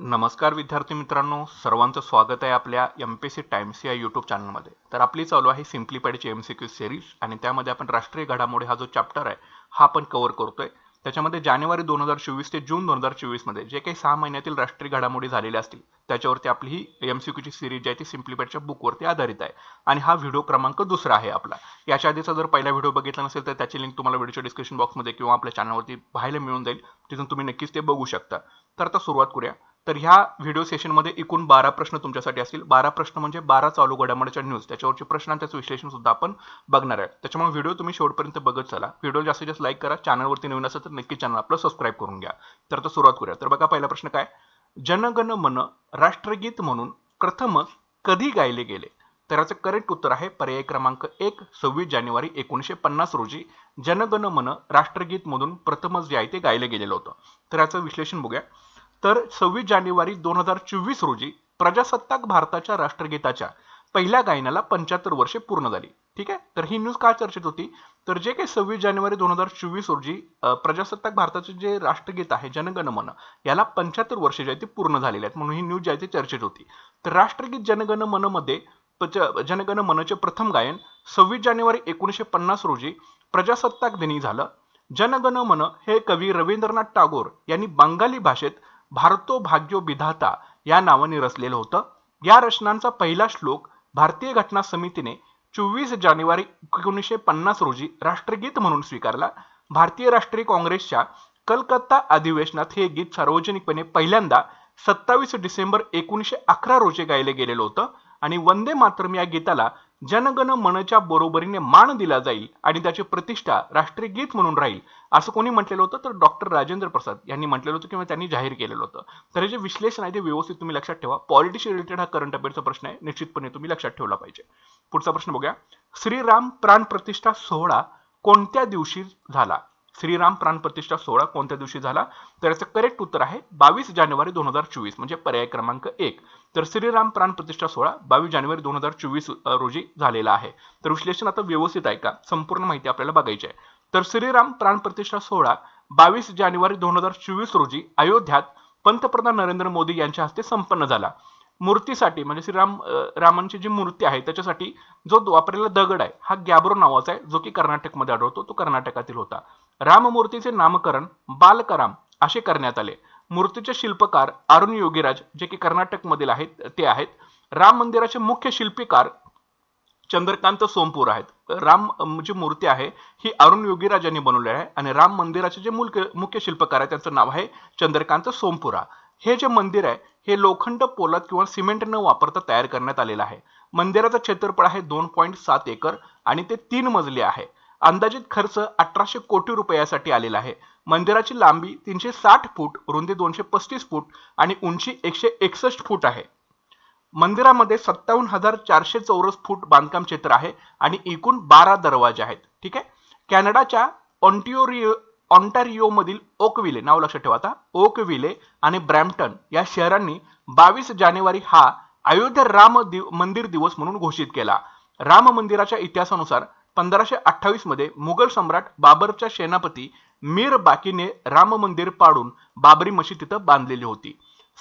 नमस्कार विद्यार्थी मित्रांनो सर्वांचं स्वागत आहे आपल्या एम पी सी टाइम्स या यूट्यूब चॅनलमध्ये तर आपली चालू आहे सिम्प्लिफाईडची एम सी क्यू सिरीज आणि त्यामध्ये आपण राष्ट्रीय घडामोडी हा जो चॅप्टर आहे हा आपण कव्हर करतोय. त्याच्यामध्ये जानेवारी दोन हजार चोवीस ते जून दोन हजार चोवीसमध्ये जे काही सहा महिन्यातील राष्ट्रीय घडामोडी झालेल्या असतील त्याच्यावरती आपली ही एम सी क्यूची सिरीज जी आहे ती सिम्प्लिफाईडच्या बुकवरती आधारित आहे. आणि हा व्हिडिओ क्रमांक दुसरा आहे आपला. याच्या आधीचा जर पहिला व्हिडिओ बघितला नसेल तर त्याची लिंक तुम्हाला व्हिडिओच्या डिस्क्रिप्शन बॉक्समध्ये किंवा आपल्या चॅनलवरती पाहायला मिळून जाईल. तिथून तुम्ही नक्कीच ते बघू शकता. तर आता सुरुवात करूया. तर ह्या व्हिडिओ सेशनमध्ये एकूण बारा प्रश्न तुमच्यासाठी असतील. बारा प्रश्न म्हणजे बारा चालू घडामोडीच्या न्यूज त्याच्यावरचे प्रश्न आणि त्याचं विश्लेषण सुद्धा आपण बघणार आहे. त्याच्यामुळे व्हिडिओ तुम्ही शेवटपर्यंत बघत चला. व्हिडिओ जास्तीत जास्त लाईक करा. चॅनलवरती नवीन असेल तर नक्की चॅनल आपलं सबस्क्राईब करून घ्या. तर आता सुरुवात करूया. तर बघा पहिला प्रश्न काय? जनगण मन राष्ट्रगीत म्हणून प्रथमच कधी गायले गेले? तर याचं करेक्ट उत्तर आहे पर्याय क्रमांक एक सव्वीस जानेवारी एकोणीसशे पन्नास रोजी. जनगण मन राष्ट्रगीत मधून प्रथमच जे आहे ते गायलं गेलेलं होतं. तर याचं विश्लेषण बघूया. तर सव्वीस जानेवारी दोन हजार चोवीस रोजी प्रजासत्ताक भारताच्या राष्ट्रगीताच्या पहिल्या गायनाला पंच्याहत्तर वर्षे पूर्ण झाली. ठीक आहे? तर ही न्यूज का चर्चेत होती? तर जे काही सव्वीस जानेवारी दोन हजार चोवीस रोजी प्रजासत्ताक भारताचे जे राष्ट्रगीत आहे जनगण मन याला पंच्याहत्तर वर्षे जे आहे ते पूर्ण झालेले आहेत म्हणून ही न्यूज जी आहे ती चर्चेत होती. तर राष्ट्रगीत जनगण मनमध्ये जनगण मनचे प्रथम गायन सव्वीस जानेवारी एकोणीसशे पन्नास रोजी प्रजासत्ताक दिनी झालं. जनगण मन हे कवी रवींद्रनाथ टागोर यांनी बंगाली भाषेत भारतो भाग्यो विधाता या नावाने रचलेलं होतं. या रचनांचा पहिला श्लोक भारतीय घटना समितीने चोवीस जानेवारी एकोणीसशे पन्नास रोजी राष्ट्रगीत म्हणून स्वीकारला. भारतीय राष्ट्रीय काँग्रेसच्या कलकत्ता अधिवेशनात हे गीत सार्वजनिकपणे पहिल्यांदा सत्तावीस डिसेंबर एकोणीसशे अकरा रोजी गायले गेलेलं होतं आणि वंदे मातरम या गीताला जनगण मनच्या बरोबरीने मान दिला जाईल आणि त्याची प्रतिष्ठा राष्ट्रीय गीत म्हणून राहील असं कोणी म्हटलेलं होतं? तर डॉक्टर राजेंद्र प्रसाद यांनी म्हटलेलं होतं किंवा त्यांनी जाहीर केलेलं होतं. तर हे जे विश्लेषण आहे ते व्यवस्थित तुम्ही लक्षात ठेवा. पॉलिटिक्स रिलेटेड हा करंट अफेअरचा प्रश्न आहे. निश्चितपणे तुम्ही लक्षात ठेवला पाहिजे. पुढचा प्रश्न बघूया. श्रीराम प्राण प्रतिष्ठा सोहळा कोणत्या दिवशी झाला? श्रीराम प्राण प्रतिष्ठा सोहळा कोणत्या दिवशी झाला? तर याचं करेक्ट उत्तर आहे बावीस जानेवारी दोन हजार चोवीस म्हणजे पर्याय क्रमांक एक. तर श्रीराम प्राण प्रतिष्ठा सोहळा बावीस जानेवारी दोन हजार चोवीस रोजी झालेला आहे. तर विश्लेषण आता व्यवस्थित आहे का? संपूर्ण माहिती आपल्याला बघायची आहे. तर श्रीराम प्राण प्रतिष्ठा सोहळा बावीस जानेवारी दोन हजार चोवीस रोजी अयोध्यात पंतप्रधान नरेंद्र मोदी यांच्या हस्ते संपन्न झाला. मूर्तीसाठी म्हणजे श्रीराम रामांची जी मूर्ती आहे त्याच्यासाठी जो वापरलेला दगड आहे हा गॅब्रो नावाचा आहे जो की कर्नाटकमध्ये आढळतो तो कर्नाटकातील होता. राममूर्तीचे नामकरण बालकराम असे करण्यात आले. मूर्तीचे शिल्पकार अरुण योगीराज जे की कर्नाटकमधील आहेत ते आहेत. राम मंदिराचे मुख्य शिल्पीकार चंद्रकांत सोमपूर आहेत. राम जी मूर्ती आहे ही अरुण योगीराज यांनी बनवली आहे आणि राम मंदिराचे जे मूल मुख्य शिल्पकार आहे त्यांचं नाव आहे चंद्रकांत सोमपुरा. हे जे मंदिर आहे हे लोखंड पोलाद किंवा सिमेंट न वापरता तयार करण्यात आलेलं आहे. मंदिराचं क्षेत्रफळ आहे दोन पॉईंट सात एकर आणि ते तीन मजले आहे. अंदाजित खर्च अठराशे कोटी रुपयासाठी आलेला आहे. मंदिराची लांबी तीनशे साठ फूट रुंदी दोनशे पस्तीस फूट आणि उंची एकशे एकसष्ट फूट आहे. मंदिरामध्ये सत्तावन्न हजार चारशे चौरस फूट बांधकाम क्षेत्र आहे आणि एकूण बारा दरवाजे आहेत. ठीक आहे? कॅनडाच्या ऑन्टिओरिओ ऑन्टारिओ मधील ओकविले नाव लक्षात ठेवा आता ओकविले आणि ब्रॅम्प्टन या शहरांनी बावीस जानेवारी हा अयोध्या राम दिव मंदिर दिवस म्हणून घोषित केला. राम मंदिराच्या इतिहासानुसार पंधराशे अठ्ठावीसमध्ये मुघल सम्राट बाबरच्या सेनापती मीर बाकीने राम मंदिर पाडून बाबरी मशीद तिथं बांधलेली होती.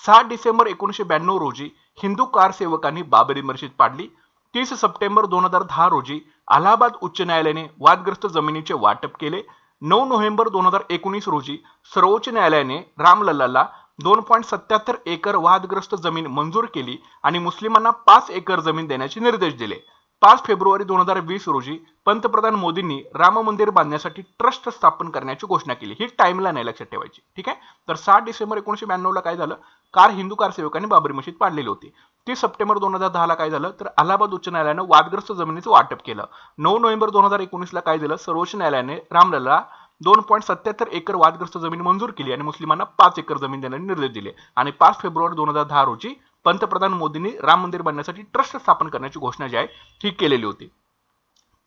सहा डिसेंबर एकोणीसशे ब्याण्णव रोजी हिंदू कारसेवकांनी बाबरी मशीद पाडली. तीस सप्टेंबर दोन हजार दहा रोजी अलाहाबाद उच्च न्यायालयाने वादग्रस्त जमिनीचे वाटप केले. नऊ नोव्हेंबर दोन हजार एकोणीस रोजी सर्वोच्च न्यायालयाने रामलल्लाला दोन पॉईंट सत्याहत्तर एकर वादग्रस्त जमीन मंजूर केली आणि मुस्लिमांना पाच एकर जमीन देण्याचे निर्देश दिले. पाच फेब्रुवारी दोन हजार वीस रोजी पंतप्रधान मोदींनी राम मंदिर बांधण्यासाठी ट्रस्ट स्थापन करण्याची घोषणा केली. ही टाइमला नाही लक्षात ठेवायची. ठीक आहे? तर सात डिसेंबर एकोणीसशे ब्याण्णवला काय झालं? कार हिंदू कार सेवकांनी बाबरी मशीद पाडलेली होती. तीस सप्टेंबर दोन हजार दहाला काय झालं? तर अलाहाबाद उच्च न्यायालयानं वादग्रस्त जमिनीचं वाटप केलं. नऊ नोव्हेंबर दोन हजार एकोणीसला काय झालं? सर्वोच्च न्यायालयाने रामलला दोन पॉईंट सत्याहत्तर एकर वादग्रस्त जमीन मंजूर केली आणि मुस्लिमांना पाच एकर जमीन देण्याचे निर्देश दिले. आणि पाच फेब्रुवारी दोन हजार दहा रोजी पंतप्रधान मोदींनी राम मंदिर बांधण्यासाठी ट्रस्ट स्थापन करण्याची घोषणा जी आहे ही केलेली होती.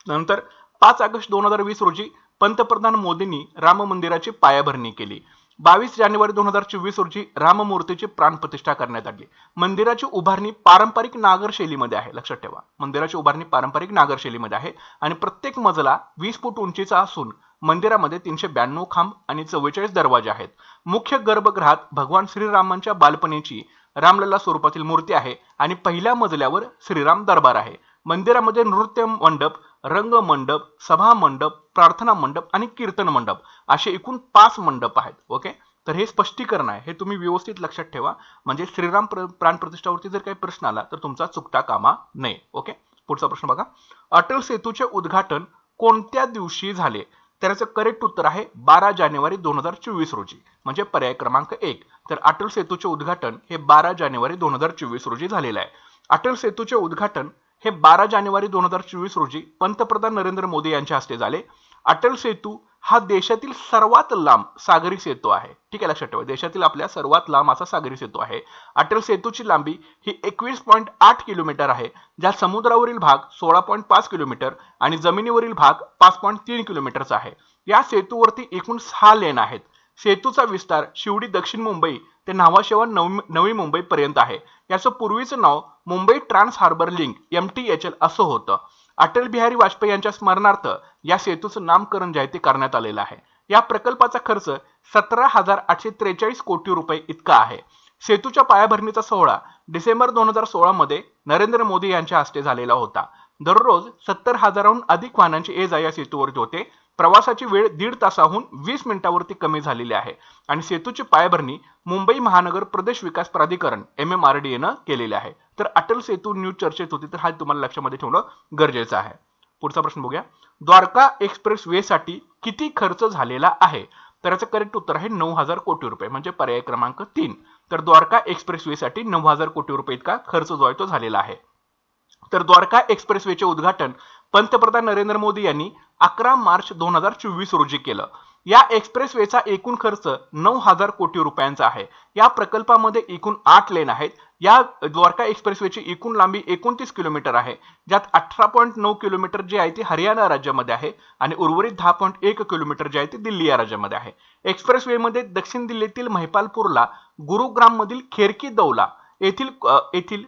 नंतर पाच ऑगस्ट दोन हजार वीस रोजी पंतप्रधान मोदींनी राम मंदिराची पायाभरणी केली. बावीस जानेवारी दोन हजार चोवीस रोजी राममूर्तीची प्राणप्रतिष्ठा करण्यात आली. मंदिराची उभारणी पारंपरिक नागर शैलीमध्ये आहे लक्षात ठेवा. मंदिराची उभारणी पारंपरिक नागर शैलीमध्ये आहे आणि प्रत्येक मजला वीस फूट उंचीचा असून मंदिरामध्ये तीनशे ब्याण्णव खांब आणि चव्वेचाळीस दरवाजे आहेत. मुख्य गर्भगृहात भगवान श्रीरामांच्या बालपणीची रामलला स्वरूपातील मूर्ती आहे आणि पहिल्या मजल्यावर श्रीराम दरबार आहे. मंदिरामध्ये नृत्य मंडप रंग मंडप सभा मंडप प्रार्थना मंडप आणि कीर्तन मंडप असे एकूण पाच मंडप आहेत. ओके? तर हे स्पष्टीकरण आहे. हे तुम्ही व्यवस्थित लक्षात ठेवा. म्हणजे श्रीराम प्र प्राणप्रतिष्ठावरती जर काही प्रश्न आला तर तुमचा चुकता कामा नये. ओके? पुढचा प्रश्न बघा. अटल सेतूचे उद्घाटन कोणत्या दिवशी झाले? त्याचं करेक्ट उत्तर आहे बारा जानेवारी दोन हजार चोवीस रोजी. म्हणजे पर्याय क्रमांक एक. तर अटल सेतूचे उद्घाटन हे बारा जानेवारी दोन हजार चोवीस रोजी झालेलं आहे. अटल सेतूचे उद्घाटन हे बारा जानेवारी दोन हजार चोवीस रोजी पंतप्रधान नरेंद्र मोदी यांच्या हस्ते झाले. अटल सेतू हा देशातील सर्वात लांब सागरी सेतू आहे. ठीक आहे लक्षात ठेवा. देशातील आपल्या सर्वात लांब असा सागरी सेतू आहे. अटल सेतूची लांबी ही एकवीस पॉईंट आठ किलोमीटर आहे ज्यात समुद्रावरील भाग सोळा पॉईंट पाच किलोमीटर आणि जमिनीवरील भाग पाच पॉईंट तीन किलोमीटरचा आहे. या सेतूवरती एकूण सहा लेन आहेत. सेतूचा विस्तार शिवडी दक्षिण मुंबई ते न्हावाशेवा नवी मुंबई पर्यंत आहे. याचं पूर्वीचं नाव Mumbai trans harbour link M T H L असं होतं. अटल बिहारी वाजपेयी यांच्या स्मरणार्थ या सेतूचं नामकरण जे आहे ते करण्यात आलेलं आहे. या प्रकल्पाचा खर्च सतरा हजार आठशे त्रेचाळीस कोटी रुपये इतका आहे. सेतूच्या पायाभरणीचा सोहळा डिसेंबर दोन हजार सोळा मध्ये नरेंद्र मोदी यांच्या हस्ते झालेला होता. दररोज सत्तर हजाराहून अधिक वाहनांची ये जा या सेतूवरती होते. प्रवासाची वेळ दीड तासाहून वीस मिनिटावरती कमी झालेली आहे. आणि सेतूची पायाभरणी मुंबई महानगर प्रदेश विकास प्राधिकरण एम एम आर डी एनं केलेली आहे. तर अटल सेतू न्यूज चर्चेत होती तर हा तुम्हाला लक्षामध्ये ठेवणं गरजेचं आहे. पुढचा प्रश्न बघूया. द्वारका एक्सप्रेस वे साठी किती खर्च झालेला आहे? तर याचं करेक्ट उत्तर आहे नऊ हजार कोटी रुपये म्हणजे पर्याय क्रमांक तीन. तर द्वारका एक्सप्रेस वे साठी नऊ हजार कोटी रुपये इतका खर्च जो आहे तो झालेला आहे. तर द्वारका एक्सप्रेस वेचे उद्घाटन पंतप्रधान नरेंद्र मोदी यांनी अकरा मार्च दोन हजार चोवीस रोजी केलं. या एक्सप्रेसवेचा एकूण खर्च नऊ हजार कोटी रुपयांचा आहे. या प्रकल्पामध्ये एकूण आठ लेन आहेत. या द्वारका एक्सप्रेसवेची एकूण लांबी एकोणतीस किलोमीटर आहे. ज्यात अठरा पॉईंट नऊ किलोमीटर जे आहे ती हरियाणा राज्यामध्ये आहे आणि उर्वरित दहा पॉईंट एक किलोमीटर जे आहे ते दिल्ली या राज्यामध्ये आहे. एक्सप्रेसवेमध्ये दक्षिण दिल्लीतील महिपालपूरला गुरुग्राममधील खेरकी दौला येथील येथील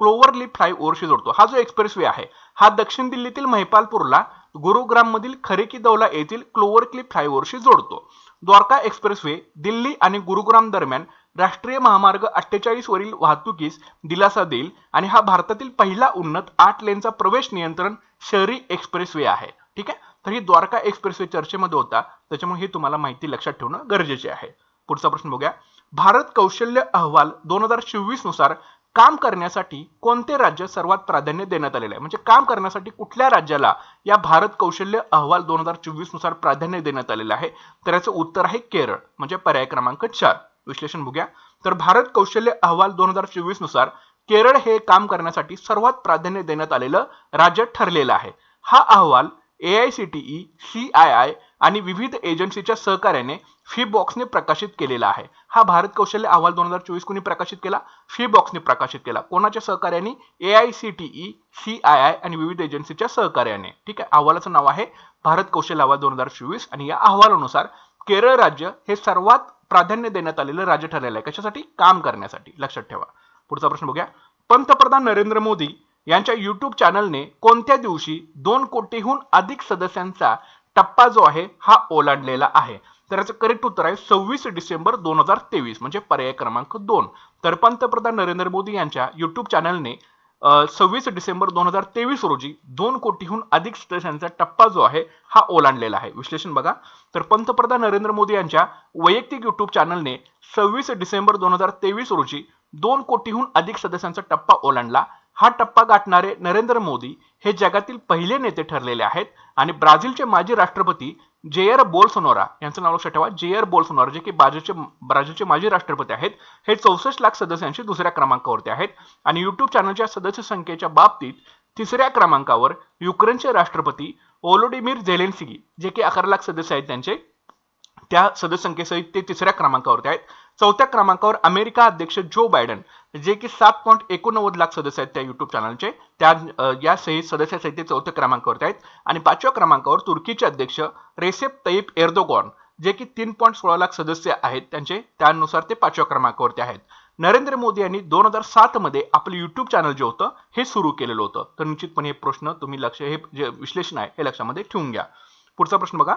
क्लोवरली फ्लायओव्हरशी जोडतो. हा जो एक्सप्रेसवे आहे हा दक्षिण दिल्लीतील महिपालपूरला गुरुग्राम मधील खरेकी दौला येथील क्लोवर क्लिप फ्लायओव्हरशी जोडतो. द्वारका एक्सप्रेसवे दिल्ली आणि गुरुग्राम दरम्यान राष्ट्रीय महामार्ग अठ्ठेचाळीस वरील वाहतुकीस दिलासा देईल आणि हा भारतातील पहिला उन्नत आठ लेनचा प्रवेश नियंत्रण शहरी एक्सप्रेसवे आहे. ठीक आहे? तर ही द्वारका एक्सप्रेसवे चर्चेमध्ये होता. त्याच्यामुळे हे तुम्हाला माहिती लक्षात ठेवणं गरजेचे आहे. पुढचा प्रश्न बघूया. भारत कौशल्य अहवाल दोन हजार चोवीसनुसार काम करण्यासाठी कोणते राज्य सर्वात प्राधान्य देण्यात आलेले आहे? म्हणजे काम करण्यासाठी कुठल्या राज्याला या भारत कौशल्य अहवाल दोन हजार चोवीसनुसार प्राधान्य देण्यात आलेलं आहे? तर याचं उत्तर आहे केरळ म्हणजे पर्याय क्रमांक चार. विश्लेषण बघूया. तर भारत कौशल्य अहवाल दोन हजार चोवीसनुसार केरळ हे काम करण्यासाठी सर्वात प्राधान्य देण्यात आलेलं राज्य ठरलेलं आहे. हा अहवाल A I C T E C I I आणि विविध एजन्सीच्या सहकार्याने फी बॉक्सने प्रकाशित केलेला आहे. हा भारत कौशल्य अहवाल दोन हजार चोवीस कोणी प्रकाशित केला? फी बॉक्सने प्रकाशित केला. कोणाच्या सहकार्याने? A I C T E C I I आणि विविध एजन्सीच्या सहकार्याने. ठीक आहे? अहवालाचं नाव आहे भारत कौशल्य अहवाल दोन हजार चोवीस आणि या अहवालानुसार केरळ राज्य हे सर्वात प्राधान्य देण्यात आलेलं राज्य ठरलेलं आहे. कशासाठी? काम करण्यासाठी. लक्षात ठेवा. पुढचा प्रश्न बघूया. पंतप्रधान नरेंद्र मोदी यांच्या युट्यूब चॅनलने कोणत्या दिवशी दोन कोटीहून अधिक सदस्यांचा टप्पा जो आहे हा ओलांडलेला आहे. तर याचं करेक्ट उत्तर आहे सव्वीस डिसेंबर दोन हजार तेवीस म्हणजे पर्याय क्रमांक दोन. तर पंतप्रधान नरेंद्र मोदी यांच्या युट्यूब चॅनलने सव्वीस डिसेंबर दोन हजार तेवीस रोजी दोन कोटीहून अधिक सदस्यांचा टप्पा जो आहे हा ओलांडलेला आहे. विश्लेषण बघा. तर पंतप्रधान नरेंद्र मोदी यांच्या वैयक्तिक युट्यूब चॅनलने सव्वीस डिसेंबर दोन हजार तेवीस रोजी दोन कोटीहून अधिक सदस्यांचा टप्पा ओलांडला. हा टप्पा गाठणारे नरेंद्र मोदी हे जगातील पहिले नेते ठरलेले आहेत. आणि ब्राझीलचे माजी राष्ट्रपती जेयर बोल्सोनोरा यांचं नाव लक्षात ठेवा जेयर बोल्सोनोरा जे की ब्राझीलचे ब्राझीलचे माजी राष्ट्रपती आहेत हे चौसष्ट लाख सदस्यांशी दुसऱ्या क्रमांकावरती आहेत. आणि युट्यूब चॅनलच्या सदस्य संख्येच्या बाबतीत तिसऱ्या क्रमांकावर युक्रेनचे राष्ट्रपती ओलोडिमिर झेलेन्सिगी जे की अकरा लाख सदस्य आहेत त्यांचे त्या सदस्यसंख्येसहित ते तिसऱ्या क्रमांकावरती आहेत. चौथ्या क्रमांकावर अमेरिका अध्यक्ष जो बायडन जे की सात पॉईंट एकोणनव्वद लाख सदस्य आहेत त्या युट्यूब चॅनलचे त्या या सहित सदस्यासहित ते चौथ्या क्रमांकावरती आहेत. आणि पाचव्या क्रमांकावर तुर्कीचे अध्यक्ष रेसेप तईप एर्दोगॉन जे की तीन पॉईंट सोळा लाख सदस्य आहेत त्यांचे. त्यानुसार ते पाचव्या क्रमांकावरती आहेत. नरेंद्र मोदी यांनी दोन हजार सात मध्ये आपलं युट्यूब चॅनल जे होतं हे सुरू केलेलं होतं. तर निश्चितपणे हे प्रश्न तुम्ही लक्ष हे जे विश्लेषण आहे हे लक्षामध्ये ठेवून घ्या. पुढचा प्रश्न बघा.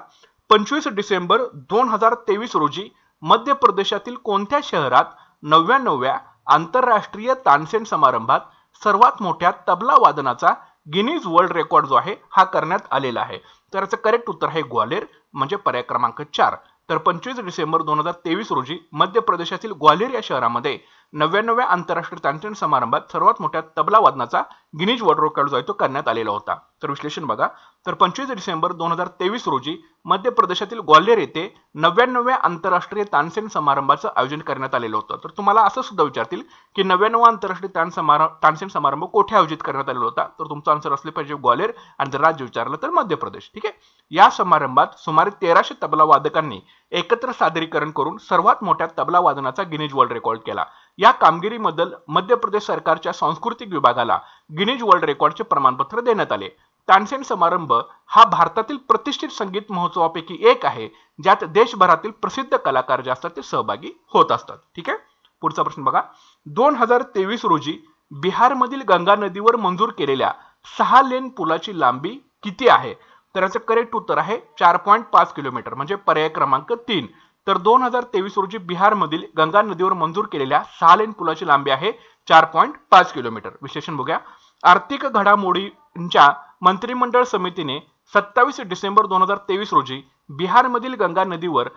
पंचवीस डिसेंबर दोन हजार तेवीस रोजी मध्य प्रदेशातील कोणत्या शहरात नव्याण्णव्या आंतरराष्ट्रीय तानसेन समारंभात सर्वात मोठ्या तबला वादनाचा गिनीज वर्ल्ड रेकॉर्ड जो आहे हा करण्यात आलेला आहे? तर याचं करेक्ट उत्तर आहे ग्वालेर म्हणजे पर्याय क्रमांक चार. तर पंचवीस डिसेंबर दोन हजार तेवीस रोजी मध्य प्रदेशातील ग्वालेर या शहरामध्ये नव्याण्णव्या आंतरराष्ट्रीय तानसेन समारंभात सर्वात मोठ्या तबला वादनाचा गिनीज वॉर्ड रेकॉर्ड जो आहे तो करण्यात आलेला होता. तर विश्लेषण बघा. तर पंचवीस डिसेंबर दोन हजार तेवीस रोजी मध्य प्रदेशातील ग्वाल्हेर येथे नव्याण्णव्या आंतरराष्ट्रीय तानसेन समारंभाचं आयोजन करण्यात आलेलं होतं. तर तुम्हाला असं सुद्धा विचारतील की नव्याण्णव आंतरराष्ट्रीय तान समारंभ तानसेन समारंभ कोठे आयोजित करण्यात आलेला होता? तर तुमचा आन्सर असले पाहिजे ग्वाल्हेर आणि जर राज्य विचारलं तर मध्य प्रदेश. ठीक आहे? या समारंभात सुमारे तेराशे तबला वादकांनी एकत्र सादरीकरण करून सर्वात मोठ्या तबला वादनाचा गिनीज वर्ल्ड रेकॉर्ड केला. या कामगिरीबद्दल मध्य प्रदेश सरकारच्या सांस्कृतिक विभागाला गिनीज वर्ल्ड रेकॉर्डचे प्रमाणपत्र देण्यात आले. तानसेन समारंभ हा भारतातील प्रतिष्ठित संगीत महोत्सवापैकी एक आहे ज्यात देशभरातील प्रसिद्ध कलाकार जे असतात ते सहभागी होत असतात. ठीक आहे? पुढचा प्रश्न बघा. दोन हजार तेवीस रोजी बिहारमधील गंगा नदीवर मंजूर केलेल्या सहा लेन पुलाची लांबी किती आहे? तर याचं करेक्ट उत्तर आहे चार पॉईंट पाच किलोमीटर म्हणजे पर्याय क्रमांक तीन. तर दोन हजार तेवीस रोजी बिहारमधील गंगा नदीवर मंजूर केलेल्या सहा लेन पुलाची लांबी आहे चार पॉईंट पाच किलोमीटर. विश्लेषण बघूया. आर्थिक घडामोडींच्या मंत्रिमंडळ समितीने सत्तावीस डिसेंबर दोन हजार तेवीस रोजी बिहारमधील गंगा नदीवर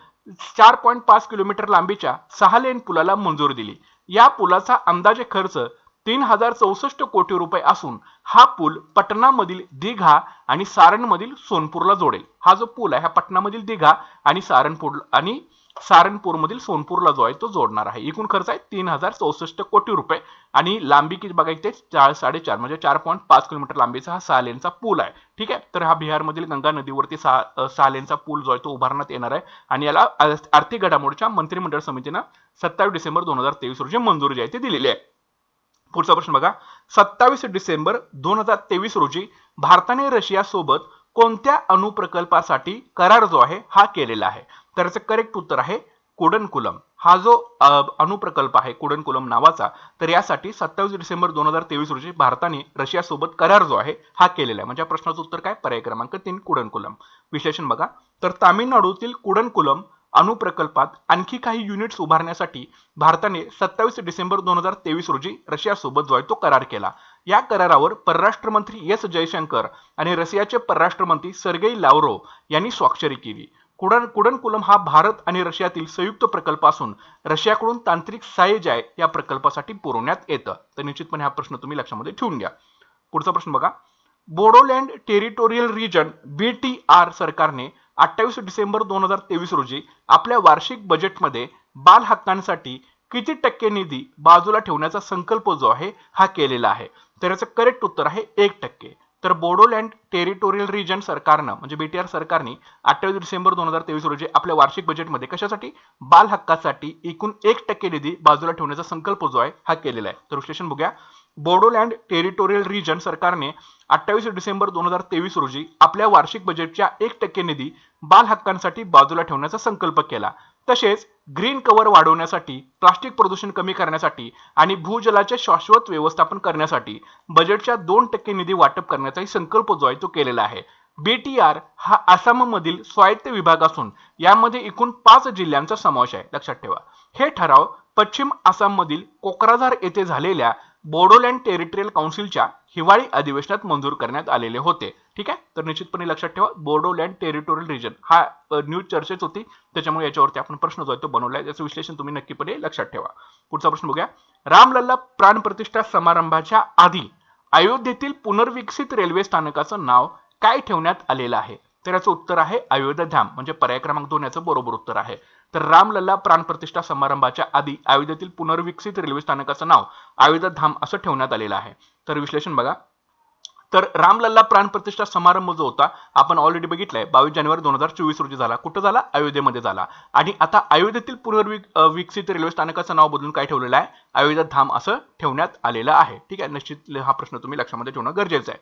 चार पॉईंट पाच किलोमीटर लांबीच्या सहा लेन पुलाला मंजुरी दिली. या पुलाचा अंदाजे खर्च तीन हजार चौसष्ट कोटी रुपये असून हा पूल पटनामधील दिघा आणि सारणमधील सोनपूरला जोडेल. हा जो पूल आहे हा पटनामधील दिघा आणि सारणपूर आणि सारणपूरमधील सोनपूरला जो आहे तो जोडणार आहे. एकूण खर्च आहे तीन हजार चौसष्ट कोटी रुपये आणि लांबी किती बघायची चार साडेचार म्हणजे चार पॉईंट पाच किलोमीटर लांबीचा हा सहा लेनचा पूल आहे. ठीक आहे? तर हा बिहारमधील गंगा नदीवरती सहा सहा लेनचा पूल जो आहे तो उभारण्यात येणार आहे. आणि याला आर्थिक घडामोडीच्या मंत्रिमंडळ समितीनं सत्तावीस डिसेंबर दोन हजार तेवीस रोजी मंजुरी जी आहे ती दिलेली आहे. पुढचा प्रश्न बघा. सत्तावीस डिसेंबर दोन हजार तेवीस रोजी भारताने रशिया सोबत कोणत्या अणुप्रकल्पासाठी करार जो आहे हा केलेला आहे? तर याचं करेक्ट उत्तर आहे कुडनकुलम. हा जो अणुप्रकल्प आहे कुडनकुलम नावाचा तर यासाठी सत्तावीस डिसेंबर दोन हजार तेवीस रोजी भारताने रशियासोबत करार जो आहे हा केलेला आहे. म्हणजे या प्रश्नाचं उत्तर काय? पर्याय क्रमांक तीन कुडनकुलम. विश्लेषण बघा. तर तामिळनाडूतील कुडनकुलम अणुप्रकल्पात आणखी काही युनिट्स उभारण्यासाठी भारताने सत्तावीस डिसेंबर दोन हजार तेवीस रोजी रशियासोबत जो आहे तो करार केला. या करारावर परराष्ट्र मंत्री एस जयशंकर आणि रशियाचे परराष्ट्र मंत्री सर्गेई लावरो यांनी स्वाक्षरी केली. कुडन कुडनकुलम हा भारत आणि रशियातील संयुक्त प्रकल्प असून रशियाकडून तांत्रिक सहाय्य जे आहे या प्रकल्पासाठी पुरवण्यात येतं. तर निश्चितपणे हा प्रश्न तुम्ही लक्षामध्ये ठेवून घ्या. पुढचा प्रश्न बघा. Bodoland territorial region B T R सरकारने अठ्ठावीस डिसेंबर दोन हजार तेवीस रोजी आपल्या वार्षिक बजेटमध्ये बाल हक्कांसाठी किती टक्के निधी बाजूला ठेवण्याचा संकल्प जो आहे हा केलेला आहे. तर याचं करेक्ट उत्तर आहे एक टक्के. तर बोडोलँड टेरिटोरियल रिजन सरकारनं म्हणजे बीटीआर सरकारने अठ्ठावीस डिसेंबर दोन हजार तेवीस रोजी आपल्या वार्षिक बजेटमध्ये कशासाठी? बाल हक्कासाठी एकूण एक टक्के निधी बाजूला ठेवण्याचा संकल्प जो आहे हा केलेला आहे. तर विश्लेषण बघूया. बोडोलँड टेरिटोरियल रिजन सरकारने अठ्ठावीस डिसेंबर दोन हजार तेवीस रोजी आपल्या वार्षिक बजेटच्या एक टक्के निधी बाल हक्कांसाठी बाजूला ठेवण्याचा संकल्प केला. तसेच ग्रीन कव्हर वाढवण्यासाठी प्लास्टिक प्रदूषण कमी करण्यासाठी आणि भूजलाचे शाश्वत व्यवस्थापन करण्यासाठी बजेटच्या दोन टक्के निधी वाटप करण्याचाही संकल्प जो आहे तो केलेला आहे. बीटीआर हा आसाममधील स्वायत्त विभाग असून यामध्ये एकूण पाच जिल्ह्यांचा समावेश आहे. लक्षात ठेवा. हे ठराव पश्चिम आसाममधील कोक्राझार येथे झालेल्या बोडोलँड टेरिटोरियल काउन्सिलच्या हिवाळी अधिवेशनात मंजूर करण्यात आलेले होते. ठीक आहे? तर निश्चितपणे लक्षात ठेवा बोडोलँड टेरिटोरियल रिजन. हा न्यूज चर्चेच होती. त्याच्यामुळे याच्यावरती आपण प्रश्न जो आहे तो बनवलाय. त्याचं विश्लेषण तुम्ही नक्कीपणे लक्षात ठेवा. पुढचा प्रश्न बघूया. रामलल्ला प्राणप्रतिष्ठा समारंभाच्या आधी अयोध्येतील पुनर्विकसित रेल्वे स्थानकाचं नाव काय ठेवण्यात आलेलं आहे? तर याचं उत्तर आहे अयोध्या धाम. म्हणजे पर्याय क्रमांक दोन याचं बरोबर उत्तर आहे. तर रामलल्ला प्राणप्रतिष्ठा समारंभाच्या आधी अयोध्येतील पुनर्विकसित रेल्वे स्थानकाचं नाव अयोध्याधाम असं ठेवण्यात आलेलं आहे. तर विश्लेषण बघा. तर रामलल्ला प्राणप्रतिष्ठा समारंभ जो होता आपण ऑलरेडी बघितलाय. बावीस जानेवारी दोन हजार चोवीस रोजी झाला. कुठं झाला? अयोध्येमध्ये झाला. आणि आता अयोध्येतील पुनर्विक विकसित रेल्वे स्थानकाचं नाव बदलून काय ठेवलेलं आहे? अयोध्या धाम असं ठेवण्यात आलेलं आहे. ठीक आहे? निश्चित हा प्रश्न तुम्ही लक्षामध्ये ठेवणं गरजेचं आहे.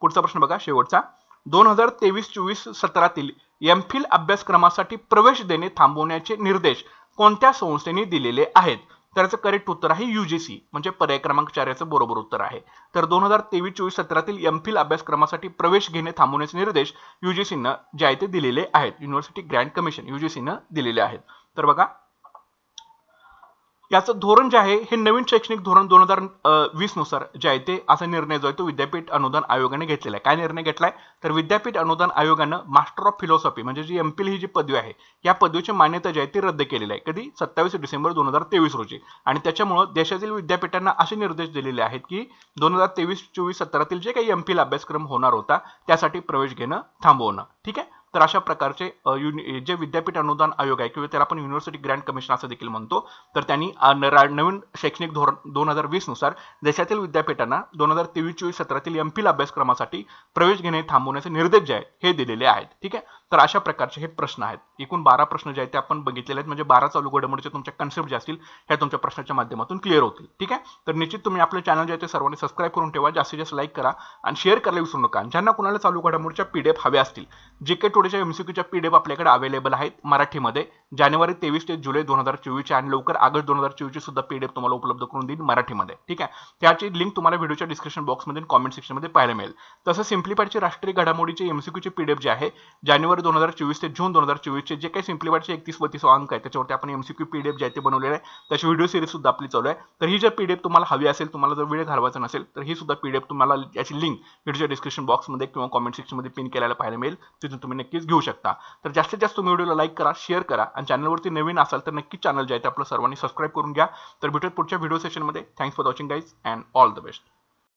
पुढचा प्रश्न बघा. शेवटचा. दोन हजार तेवीस चोवीस सत्रातील एम फिल अभ्यासक्रमासाठी प्रवेश देणे थांबवण्याचे निर्देश कोणत्या संस्थेने दिलेले आहेत? त्याचं करेक्ट उत्तर आहे युजीसी म्हणजे पर्याय क्रमांक चार याचं बरोबर उत्तर आहे. तर दोन हजार तेवीस चोवीस सत्रातील एम फिल अभ्यासक्रमासाठी प्रवेश घेणे थांबवण्याचे निर्देश युजीसीनं जे आहे ते दिलेले आहेत युनिव्हर्सिटी ग्रँड कमिशन युजीसीनं दिलेले आहेत. तर बघा याचं धोरण जे आहे हे नवीन शैक्षणिक धोरण दोन हजार वीसनुसार जे आहे ते असा निर्णय जो आहे तो विद्यापीठ अनुदान आयोगाने घेतलेला आहे. काय निर्णय घेतलाय? तर विद्यापीठ अनुदान आयोगानं मास्टर ऑफ फिलॉसॉफी म्हणजे जी एमपील ही जी पदवी आहे या पदवीची मान्यता जी आहे ती रद्द केलेली आहे. कधी? सत्तावीस डिसेंबर दोन हजार तेवीस रोजी. आणि त्याच्यामुळं देशातील विद्यापीठांना असे निर्देश दिलेले आहेत की दोन हजार तेवीस चोवीस सतरातील जे काही एमपील अभ्यासक्रम होणार होता त्यासाठी प्रवेश घेणं थांबवणं. ठीक आहे? तर अशा प्रकारचे युनि- जे विद्यापीठ अनुदान आयोग आहे किंवा त्याला आपण युनिव्हर्सिटी ग्रँड कमिशन असं देखील म्हणतो तर त्यांनी नवीन शैक्षणिक धोरण दोन हजार वीसनुसार देशातील विद्यापीठांना दोन हजार तेवीस चोवीस सत्रातील एमफिल अभ्यासक्रमासाठी प्रवेश घेणे थांबवण्याचे निर्देश जे आहेत हे दिलेले आहेत. ठीक आहे? तर अशा प्रकारचे हे प्रश्न आहेत. एकूण बारा प्रश्न जे आहेत ते आपण बघितलेले आहेत. म्हणजे बारा चालू घडामोडीचे तुमच्या कन्सेप्ट जे असतील ह्या तुमच्या प्रश्नाच्या माध्यमातून क्लिअर होतील. ठीक आहे? तर निश्चित तुम्ही आपलं चॅनल जे आहे ते सर्वांनी सबस्क्राईब करून ठेवा. जास्तीत जास्त लाईक करा आणि शेअर करायला विसरू नका. ज्यांना कुणाला चालू घडामोडीच्या पीडीएफ हव्या असतील जे के टुडेच्या एमसीक्यूच्या पीडीएफ आपल्याकडे अवेलेबल आहेत मराठीमध्ये. जानेवारी तेवीस ते जुलै दोन हजार चोवीसच्या आणि लवकर ऑगस्ट दोन हजार चोवीसची सुद्धा पीडीएफ तुम्हाला उपलब्ध करून देईल मराठीमध्ये. ठीक आहे? त्याची लिंक तुम्हाला व्हिडिओच्या डिस्क्रिप्शन बॉक्समध्ये कॉमेंट सेक्शनमध्ये पाहायला मिळेल. तसं सिम्प्लिफायडचे राष्ट्रीय घडामोडीचे एमसीक्यूचे पीडीएफ जे आहे जानेवारी दोन हजार चोवीस ते जून दोन हजार चोवीसचे जे काही सिम्प्लिफायडचे एकतीस बत्तीस अंक आहे त्याच्यावरती आपण एमसीक्यू पीडीएफ जे आहे ते बनवलेले आहे. त्याची व्हिडिओ सिरीज सुद्धा आपली चालू आहे. तर ही जर पीडीएफ तुम्हाला हवी असेल तुम्हाला जर वेळ घालवायचा नसेल तर ही सुद्धा पीडीएफ तुम्हाला याची लिंक व्हिडिओच्या डिस्क्रिप्शन बॉक्समध्ये किंवा कॉमेंट सेक्शनमध्ये पिन केलेला पाहायला मिळेल. तिथून तुम्ही नक्कीच घेऊ शकता. तर जास्तीत जास्त तुम्ही व्हिडिओला लाईक करा शेअर करा आणि चॅनलवरती नवीन असाल तर नक्कीच चॅनल जे आहे ते आपलं सर्वांनी सबस्क्राईब करून घ्या. तर भेटूयात पुढच्या व्हिडिओ सेशनमध्ये thanks for watching guys and all the best